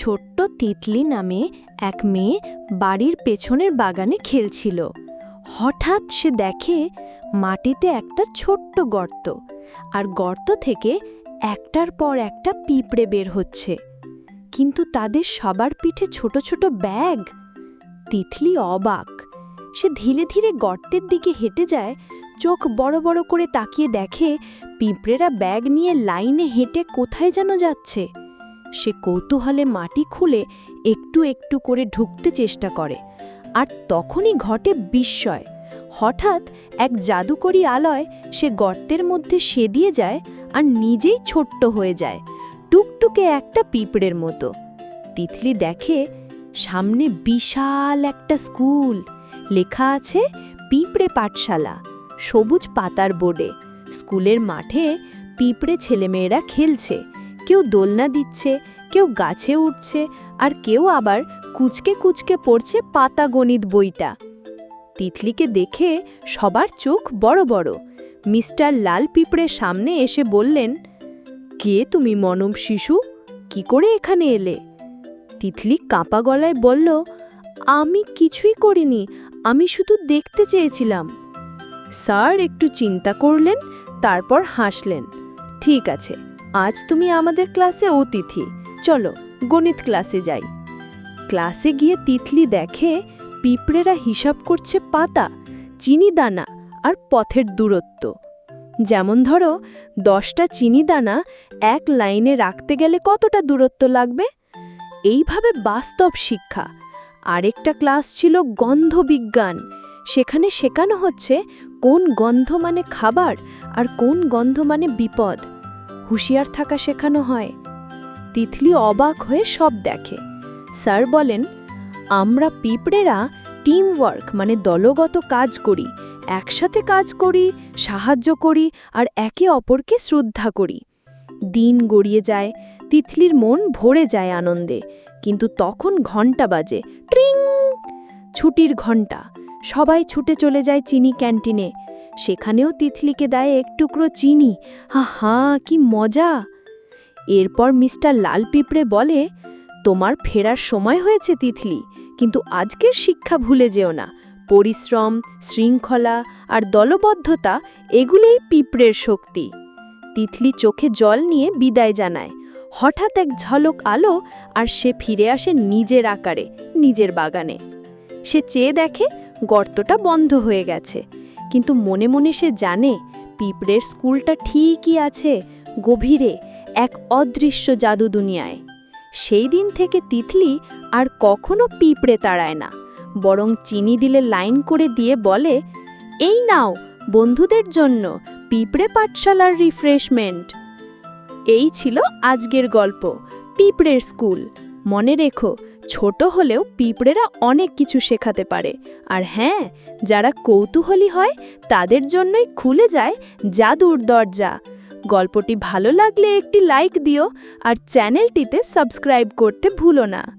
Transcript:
ছোট্ট তিতলি নামে এক মেয়ে বাড়ির পেছনের বাগানে খেলছিল। হঠাৎ সে দেখে মাটিতে একটা ছোট্ট গর্ত আর গর্ত থেকে একটার পর একটা পিঁপড়ে বের হচ্ছে। কিন্তু তাদের সবার পিঠে ছোট ছোট ব্যাগ। তিতলি অবাক। সে ধীরে ধীরে গর্তের দিকে হেঁটে যায়, চোখ বড় বড় করে তাকিয়ে দেখে পিঁপড়েরা ব্যাগ নিয়ে লাইনে হেঁটে কোথায় যেন যাচ্ছে। সে কৌতূহলে মাটি খুলে একটু একটু করে ঢুকতে চেষ্টা করে। আর তখনই ঘটে বিস্ময়। হঠাৎ এক জাদুকরি আলয় সে গর্তের মধ্যে সেদিয়ে যায় আর নিজেই ছোট্ট হয়ে যায়, টুকটুকে একটা পিঁপড়ের মতো। তিতলি দেখে, সামনে বিশাল একটা স্কুল। লেখা আছে পিঁপড়ে পাঠশালা, সবুজ পাতার বোর্ডে। স্কুলের মাঠে পিঁপড়ে ছেলেমেয়েরা খেলছে। কেউ দোলনা দিচ্ছে, কেউ গাছে উঠছে, আর কেউ আবার কুচকে কুচকে পড়ছে পাতা গণিত বইটা। তিতলিকে দেখে সবার চোখ বড় বড়। মিস্টার লাল পিঁপড়ের সামনে এসে বললেন, কে তুমি মনম শিশু? কি করে এখানে এলে? তিতলি কাঁপা গলায় বলল, আমি কিছুই করিনি, আমি শুধু দেখতে চেয়েছিলাম। স্যার, একটু চিন্তা করলেন, তারপর হাসলেন। ঠিক আছে আজ তুমি আমাদের ক্লাসে অতিথি। চলো, গণিত ক্লাসে যাই। ক্লাসে গিয়ে তিতলি দেখে পিঁপড়েরা হিসাব করছে পাতা, চিনি দানা আর পথের দূরত্ব। যেমন ধরো, দশটা চিনি দানা এক লাইনে রাখতে গেলে কতটা দূরত্ব লাগবে? এইভাবে বাস্তব শিক্ষা। আরেকটা ক্লাস ছিল গন্ধ বিজ্ঞান সেখানে শেখানো হচ্ছে কোন গন্ধ মানে খাবার আর কোন গন্ধ মানে বিপদ। হুঁশিয়ার থাকা শেখানো হয়। তিতলি অবাক হয়ে সব দেখে। স্যার বলেন, আমরা পিঁপড়েরা টিম ওয়ার্ক মানে দলগত কাজ করি, একসাথে কাজ করি, সাহায্য করি আর একে অপরকে শ্রদ্ধা করি। দিন গড়িয়ে যায়, তিতলির মন ভরে যায় আনন্দে, কিন্তু তখন ঘণ্টা বাজে, ট্রিং! ছুটির ঘণ্টা, সবাই ছুটে চলে যায় চিনি ক্যান্টিনে সেখানেও তিতলিকে দেয় এক টুকরো চিনি। হা কি মজা! এরপর মিস্টার লাল পিঁপড়ে বলে, তোমার ফেরার সময় হয়েছে তিতলি, কিন্তু আজকের শিক্ষা ভুলে যেও না। পরিশ্রম, শৃঙ্খলা আর দলবদ্ধতা, এগুলোই পিঁপড়ের শক্তি। তিতলি চোখে জল নিয়ে বিদায় জানায়। হঠাৎ এক ঝলক আলো আর সে ফিরে আসে নিজের আকারে, নিজের বাগানে। সে চেয়ে দেখে গর্তটা বন্ধ হয়ে গেছে। কিন্তু মনে মনে সে জানে পিঁপড়ের স্কুলটা ঠিকই আছে, গভীরে, এক অদৃশ্য জাদু দুনিয়ায়। সেই দিন থেকে তিতলি আর কখনো পিঁপড়ে তাড়ায় না, বরং চিনি দিলে লাইন করে দিয়ে বলে, এই নাও, বন্ধুদের জন্য পিঁপড়ে পাঠশালার রিফ্রেশমেন্ট। এই ছিল আজকের গল্প, পিঁপড়ের স্কুল। মনে রেখো ছোট হলেও পিঁপড়েরা অনেক কিছু শেখাতে পারে। আর হ্যাঁ যারা কৌতূহলী হয়, তাদের জন্যই খুলে যায় জাদুর দরজা। গল্পটি ভালো লাগলে একটি লাইক দিও আর চ্যানেলটিতে সাবস্ক্রাইব করতে ভুলো না।